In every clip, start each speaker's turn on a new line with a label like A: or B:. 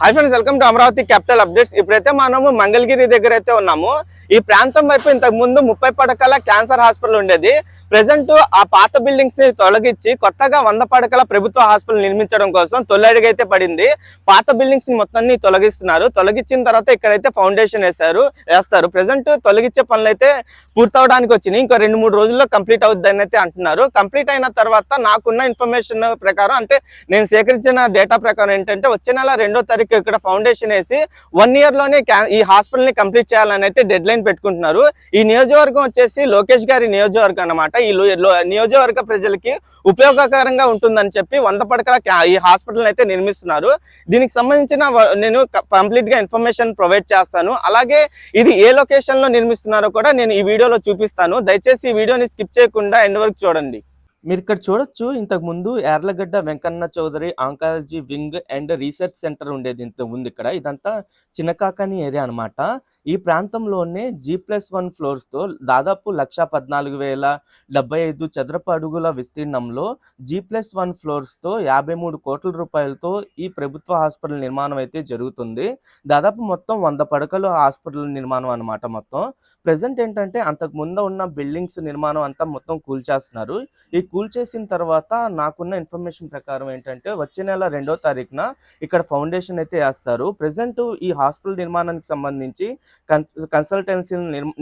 A: Hi friends welcome to Amaravati capital updates ఇప్పుడైతే మనము మంగళగిరి దగ్గర అయితే ఉన్నాము. ఈ ప్రాంతం వైపు ఇంతకు ముందు ముప్పై పడకల క్యాన్సర్ హాస్పిటల్ ఉండేది. ప్రెసెంట్ ఆ పాత బిల్డింగ్స్ని తొలగించి కొత్తగా వంద పడకల ప్రభుత్వ హాస్పిటల్ నిర్మించడం కోసం తొలి పడింది. పాత బిల్డింగ్స్ని మొత్తాన్ని తొలగిస్తున్నారు. తొలగించిన తర్వాత ఇక్కడైతే ఫౌండేషన్ వేశారు వేస్తారు. ప్రెసెంట్ తొలగించే పనులు అయితే పూర్తవడానికి వచ్చినాయి. ఇంకో రెండు మూడు రోజుల్లో కంప్లీట్ అవుద్దని అయితే అంటున్నారు. కంప్లీట్ అయిన తర్వాత నాకున్న ఇన్ఫర్మేషన్ ప్రకారం అంటే నేను సేకరించిన డేటా ప్రకారం ఏంటంటే వచ్చే నెల రెండో తారీఖు ఇక్కడ ఫౌండేషన్ వేసి వన్ ఇయర్లోనే ఈ హాస్పిటల్ని కంప్లీట్ చేయాలని అయితే డెడ్ లైన్ పెట్టుకుంటున్నారు. ఈ నియోజకవర్గం వచ్చేసి లోకేష్ గారి నియోజకవర్గం అన్నమాట. ఈ నియోజకవర్గ ప్రజలకి ఉపయోగకరంగా ఉంటుందని చెప్పి వంద పడకల ఈ హాస్పిటల్ అయితే నిర్మిస్తున్నారు. దీనికి సంబంధించిన నేను కంప్లీట్గా ఇన్ఫర్మేషన్ ప్రొవైడ్ చేస్తాను. అలాగే ఇది ఏ లొకేషన్లో నిర్మిస్తున్నారో కూడా నేను ఈ వీడియోలో చూపిస్తాను. దయచేసి ఈ వీడియోని స్కిప్ చేయకుండా ఎండ్ వరకు చూడండి. మీరు ఇక్కడ చూడొచ్చు ఇంతకు ముందు Yarlagadda Venkanna Chowdary oncology wing and research centre ఉండేది ఇంత ఉంది ఇక్కడ ఇదంతా చిన్నకాకాని ఏరియా అన్నమాట. ఈ ప్రాంతంలోనే జీ ప్లస్ వన్ ఫ్లోర్స్తో దాదాపు లక్ష పద్నాలుగు వేల డెబ్బై ఐదు చదరపు అడుగుల విస్తీర్ణంలో జీ ప్లస్ వన్ ఫ్లోర్స్తో యాభై మూడు కోట్ల రూపాయలతో ఈ ప్రభుత్వ హాస్పిటల్ నిర్మాణం అయితే జరుగుతుంది. దాదాపు మొత్తం వంద పడకలు హాస్పిటల్ నిర్మాణం అన్నమాట మొత్తం. ప్రజెంట్ ఏంటంటే అంతకు ముందు ఉన్న బిల్డింగ్స్ నిర్మాణం అంతా మొత్తం కూల్చేస్తున్నారు. ఈ కూల్చేసిన తర్వాత నాకున్న ఇన్ఫర్మేషన్ ప్రకారం ఏంటంటే వచ్చే నెల రెండో తారీఖున ఇక్కడ ఫౌండేషన్ అయితే వేస్తారు ప్రజెంట్ ఈ హాస్పిటల్ నిర్మాణానికి సంబంధించి కన్ కన్సల్టెన్సీ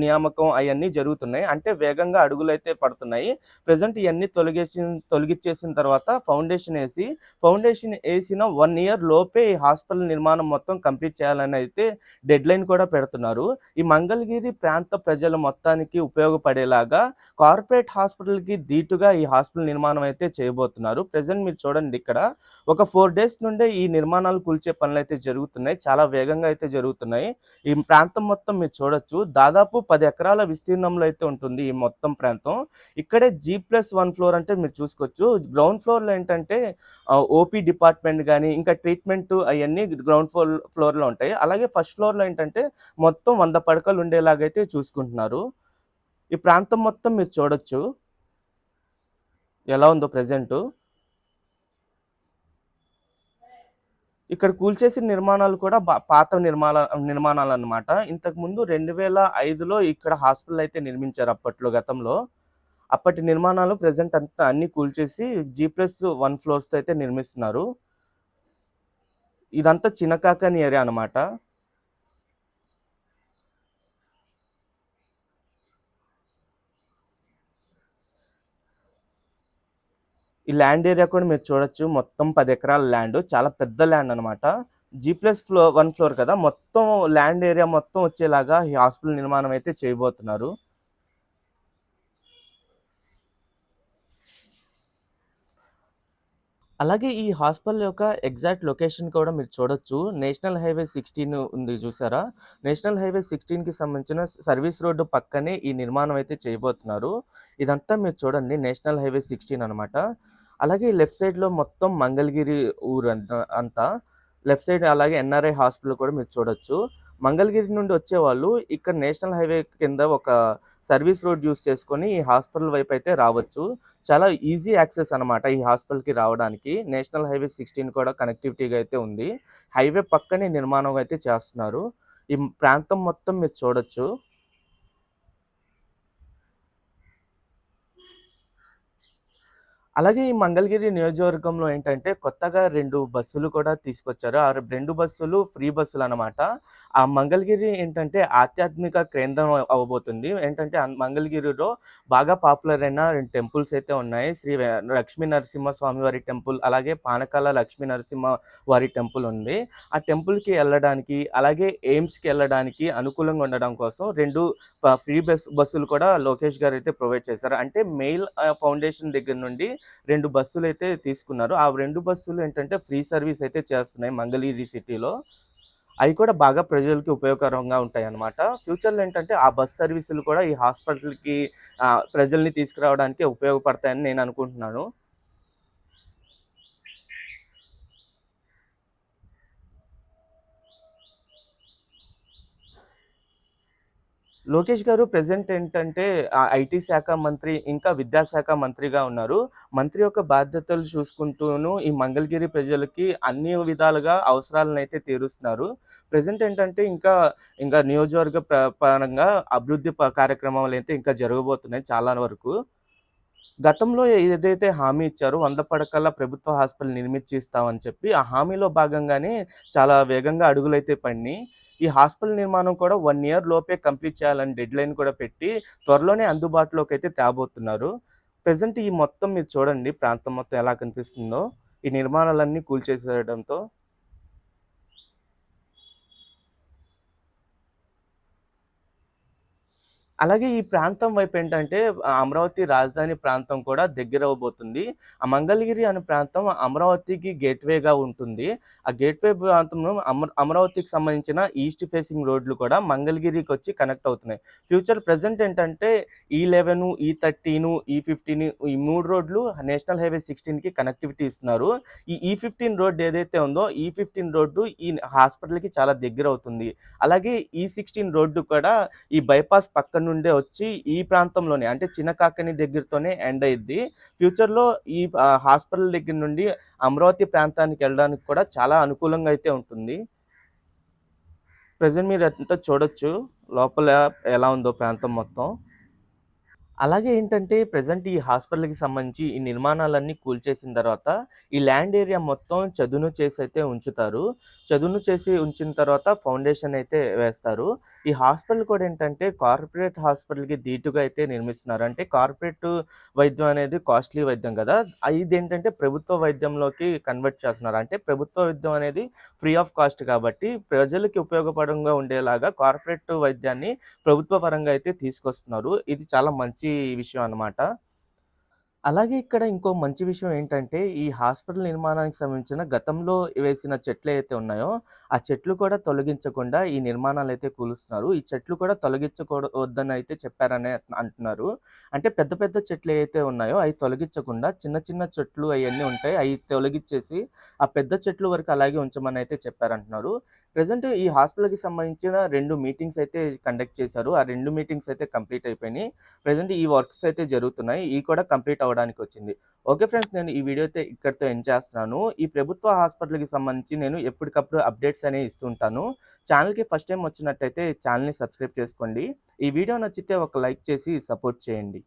A: నియామకం అవన్నీ జరుగుతున్నాయి. అంటే వేగంగా అడుగులు అయితే పడుతున్నాయి. ప్రజెంట్ ఇవన్నీ తొలగేసి తొలగిచ్చేసిన తర్వాత ఫౌండేషన్ వేసి ఫౌండేషన్ వేసిన వన్ ఇయర్ లోపే ఈ హాస్పిటల్ నిర్మాణం మొత్తం కంప్లీట్ చేయాలని అయితే డెడ్ లైన్ కూడా పెడుతున్నారు. ఈ మంగళగిరి ప్రాంత ప్రజల మొత్తానికి ఉపయోగపడేలాగా కార్పొరేట్ హాస్పిటల్కి ధీటుగా ఈ హాస్పిటల్ నిర్మాణం అయితే చేయబోతున్నారు. ప్రెసెంట్ మీరు చూడండి ఇక్కడ ఒక ఫోర్ డేస్ నుండే ఈ నిర్మాణాలు కూల్చే పనులు అయితే జరుగుతున్నాయి. చాలా వేగంగా అయితే జరుగుతున్నాయి. ఈ ప్రాంతం మొత్తం మీరు చూడొచ్చు. దాదాపు పది ఎకరాల విస్తీర్ణంలో అయితే ఉంటుంది ఈ మొత్తం ప్రాంతం. ఇక్కడే జీ ప్లస్ వన్ ఫ్లోర్ అంటే మీరు చూసుకోవచ్చు. గ్రౌండ్ ఫ్లోర్లో ఏంటంటే ఓపీ డిపార్ట్మెంట్ కానీ ఇంకా ట్రీట్మెంట్ అవన్నీ గ్రౌండ్ ఫ్లోర్ ఫ్లోర్లో ఉంటాయి. అలాగే ఫస్ట్ ఫ్లోర్లో ఏంటంటే మొత్తం వంద పడకలు ఉండేలాగైతే చూసుకుంటున్నారు. ఈ ప్రాంతం మొత్తం మీరు చూడొచ్చు. ఎలా ఉందో ప్రెసెంట్ ఇక్కడ కూల్చేసిన నిర్మాణాలు కూడా పాత నిర్మాణ నిర్మాణాలు అన్నమాట ఇంతకుముందు రెండు వేల ఐదులో ఇక్కడ హాస్పిటల్ అయితే నిర్మించారు అప్పట్లో గతంలో. అప్పటి నిర్మాణాలు ప్రెసెంట్ అంతా అన్ని కూల్చేసి జీ ప్లస్ వన్ ఫ్లోర్స్తో అయితే నిర్మిస్తున్నారు. ఇదంతా చిన్నకాకని ఏరియా అనమాట ఈ ల్యాండ్ ఏరియా కూడా మీరు చూడొచ్చు. మొత్తం పది ఎకరాల ల్యాండ్ చాలా పెద్ద ల్యాండ్ అన్నమాట. G plus floor one floor కదా. మొత్తం ల్యాండ్ ఏరియా మొత్తం వచ్చేలాగా ఈ హాస్పిటల్ నిర్మాణం అయితే చేయబోతున్నారు. అలాగే ఈ హాస్పిటల్ యొక్క ఎగ్జాక్ట్ లొకేషన్ కూడా మీరు చూడొచ్చు. నేషనల్ హైవే సిక్స్టీన్ ఉంది చూసారా? నేషనల్ హైవే సిక్స్టీన్కి సంబంధించిన సర్వీస్ రోడ్డు పక్కనే ఈ నిర్మాణం అయితే చేయబోతున్నారు. ఇదంతా మీరు చూడండి. నేషనల్ హైవే సిక్స్టీన్ అనమాట అలాగే లెఫ్ట్ సైడ్లో మొత్తం మంగళగిరి ఊరు అంతా అంతా. లెఫ్ట్ సైడ్ అలాగే ఎన్ఆర్ఐ హాస్పిటల్ కూడా మీరు చూడొచ్చు. మంగళగిరి నుండి వచ్చేవాళ్ళు ఇక్కడ నేషనల్ హైవే కింద ఒక సర్వీస్ రోడ్ యూస్ చేసుకొని ఈ హాస్పిటల్ వైపు అయితే రావచ్చు. చాలా ఈజీ యాక్సెస్ అనమాట ఈ హాస్పిటల్కి రావడానికి. నేషనల్ హైవే సిక్స్టీన్ కూడా కనెక్టివిటీగా అయితే ఉంది. హైవే పక్కనే నిర్మాణం అయితే చేస్తున్నారు. ఈ ప్రాంతం మొత్తం మీరు చూడొచ్చు. అలాగే ఈ మంగళగిరి నియోజకవర్గంలో ఏంటంటే కొత్తగా రెండు బస్సులు కూడా తీసుకొచ్చారు. ఆ రెండు బస్సులు ఫ్రీ బస్సులు అనమాట ఆ మంగళగిరి ఏంటంటే ఆధ్యాత్మిక కేంద్రం అవ్వబోతుంది ఏంటంటే మంగళగిరిలో బాగా పాపులర్ అయిన రెండు టెంపుల్స్ అయితే ఉన్నాయి. శ్రీ లక్ష్మీ నరసింహ స్వామి వారి టెంపుల్ అలాగే పానకాల లక్ష్మీ నరసింహ వారి టెంపుల్ ఉంది. ఆ టెంపుల్కి వెళ్ళడానికి అలాగే ఎయిమ్స్కి వెళ్ళడానికి అనుకూలంగా ఉండడం కోసం రెండు ఫ్రీ బస్ బస్సులు కూడా లోకేష్ గారు అయితే ప్రొవైడ్ చేశారు. అంటే మెయిల్ ఫౌండేషన్ దగ్గర నుండి రెండు బస్సులు అయితే తీసుకున్నారు. ఆ రెండు బస్సులు ఏంటంటే ఫ్రీ సర్వీస్ అయితే చేస్తున్నాయి మంగళగిరి సిటీలో. అవి కూడా బాగా ప్రజలకి ఉపయోగకరంగా ఉంటాయి అన్నమాట ఫ్యూచర్లో ఏంటంటే ఆ బస్ సర్వీసులు కూడా ఈ హాస్పిటల్కి ప్రజల్ని తీసుకురావడానికి ఉపయోగపడతాయని నేను అనుకుంటున్నాను. లోకేష్ గారు ప్రెజెంట్ ఏంటంటే ఐటీ శాఖ మంత్రి ఇంకా విద్యాశాఖ మంత్రిగా ఉన్నారు. మంత్రి యొక్క బాధ్యతలు చూసుకుంటూను ఈ మంగళగిరి ప్రజలకి అన్ని విధాలుగా అవసరాలను అయితే తీరుస్తున్నారు. ప్రజెంట్ ఏంటంటే ఇంకా ఇంకా నియోజకవర్గ ప్ర- పరంగా అభివృద్ధి కార్యక్రమాలు అయితే ఇంకా జరగబోతున్నాయి చాలా వరకు. గతంలో ఏదైతే హామీ ఇచ్చారో వంద పడకల ప్రభుత్వ హాస్పిటల్ నిర్మించిస్తామని చెప్పి ఆ హామీలో భాగంగానే చాలా వేగంగా అడుగులైతే పడినాయి. ఈ హాస్పిటల్ నిర్మాణం కూడా వన్ ఇయర్ లోపే కంప్లీట్ చేయాలని డెడ్ లైన్ కూడా పెట్టి త్వరలోనే అందుబాటులోకి అయితే తేబోతున్నారు. ప్రజెంట్ ఈ మొత్తం మీరు చూడండి ప్రాంతం మొత్తం ఎలా కనిపిస్తుందో ఈ నిర్మాణాలన్నీ కూల్చేసేయడంతో అలాగే ఈ ప్రాంతం వైపు ఏంటంటే అమరావతి రాజధాని ప్రాంతం కూడా దగ్గర అవబోతుంది ఆ మంగళగిరి అనే ప్రాంతం అమరావతికి గేట్వేగా ఉంటుంది. ఆ గేట్వే ప్రాంతంలో అమరావతికి సంబంధించిన ఈస్ట్ ఫేసింగ్ రోడ్లు కూడా మంగళగిరికి వచ్చి కనెక్ట్ అవుతున్నాయి. ఫ్యూచర్ ప్రజెంట్ ఏంటంటే ఈ లెవెన్ ఈ థర్టీన్ ఈ ఫిఫ్టీన్ ఈ మూడు రోడ్లు నేషనల్ హైవే సిక్స్టీన్కి కనెక్టివిటీ ఇస్తున్నారు. ఈ ఈ ఫిఫ్టీన్ రోడ్ ఏదైతే ఉందో ఈ ఫిఫ్టీన్ రోడ్డు ఈ హాస్పిటల్కి చాలా దగ్గర అవుతుంది అలాగే ఈ సిక్స్టీన్ రోడ్డు కూడా ఈ బైపాస్ పక్కన నుండే వచ్చి ఈ ప్రాంతంలోనే అంటే చిన్న కాకని దగ్గరతోనే ఎండ్ అయ్యిద్ది ఫ్యూచర్లో ఈ హాస్పిటల్ దగ్గర నుండి అమరావతి ప్రాంతానికి వెళ్ళడానికి కూడా చాలా అనుకూలంగా అయితే ఉంటుంది. ప్రజెంట్ మీరు అంతా చూడొచ్చు? లోపల ఎలా ఉందో ప్రాంతం మొత్తం? అలాగే ఏంటంటే ప్రజెంట్ ఈ హాస్పిటల్కి సంబంధించి ఈ నిర్మాణాలన్నీ కూల్చేసిన తర్వాత ఈ ల్యాండ్ ఏరియా మొత్తం చదును చేసి అయితే ఉంచుతారు. చదును చేసి ఉంచిన తర్వాత ఫౌండేషన్ అయితే వేస్తారు. ఈ హాస్పిటల్ కూడా ఏంటంటే కార్పొరేట్ హాస్పిటల్కి ధీటుగా అయితే నిర్మిస్తున్నారు. అంటే కార్పొరేట్ వైద్యం అనేది కాస్ట్లీ వైద్యం కదా. ఇది ఏంటంటే ప్రభుత్వ వైద్యంలోకి కన్వర్ట్ చేస్తున్నారు. అంటే ప్రభుత్వ వైద్యం అనేది ఫ్రీ ఆఫ్ కాస్ట్ కాబట్టి ప్రజలకి ఉపయోగపడంగా ఉండేలాగా కార్పొరేట్ వైద్యాన్ని ప్రభుత్వ పరంగా అయితే తీసుకొస్తున్నారు. ఇది చాలా మంచి విషయం అన్నమాట. అలాగే ఇక్కడ ఇంకో మంచి విషయం ఏంటంటే ఈ హాస్పిటల్ నిర్మాణానికి సంబంధించిన గతంలో వేసిన చెట్లు అయితే ఉన్నాయో ఆ చెట్లు కూడా తొలగించకుండా ఈ నిర్మాణాలు అయితే కూలుస్తున్నారు. ఈ చెట్లు కూడా తొలగించకూడదని అయితే చెప్పారని అంటున్నారు. అంటే పెద్ద పెద్ద చెట్లు ఏవైతే ఉన్నాయో అవి తొలగించకుండా చిన్న చిన్న చెట్లు అవన్నీ ఉంటాయి అవి తొలగించేసి ఆ పెద్ద చెట్లు వరకు అలాగే ఉంచమని అయితే చెప్పారంటున్నారు. ప్రజెంట్ ఈ హాస్పిటల్కి సంబంధించిన రెండు మీటింగ్స్ అయితే కండక్ట్ చేశారు. ఆ రెండు మీటింగ్స్ అయితే కంప్లీట్ అయిపోయినాయి. ప్రజెంట్ ఈ వర్క్స్ అయితే జరుగుతున్నాయి. ఈ కూడా కంప్లీట్ అవ్వడం తెలుసుకోవడానికి వచ్చింది. ఓకే ఫ్రెండ్స్ నేను ఈ వీడియో అయితే ఇక్కడితో ఎండ్ చేస్తున్నాను. ఈ ప్రభుత్వ హాస్పిటల్కి సంబంధించి నేను ఎప్పటికప్పుడు అప్డేట్స్ అనేవి ఇస్తుంటాను ఛానల్కి ఫస్ట్ టైం వచ్చినట్టయితే ఛానల్ని సబ్స్క్రైబ్ చేసుకోండి. ఈ వీడియో నచ్చితే ఒక లైక్ చేసి సపోర్ట్ చేయండి.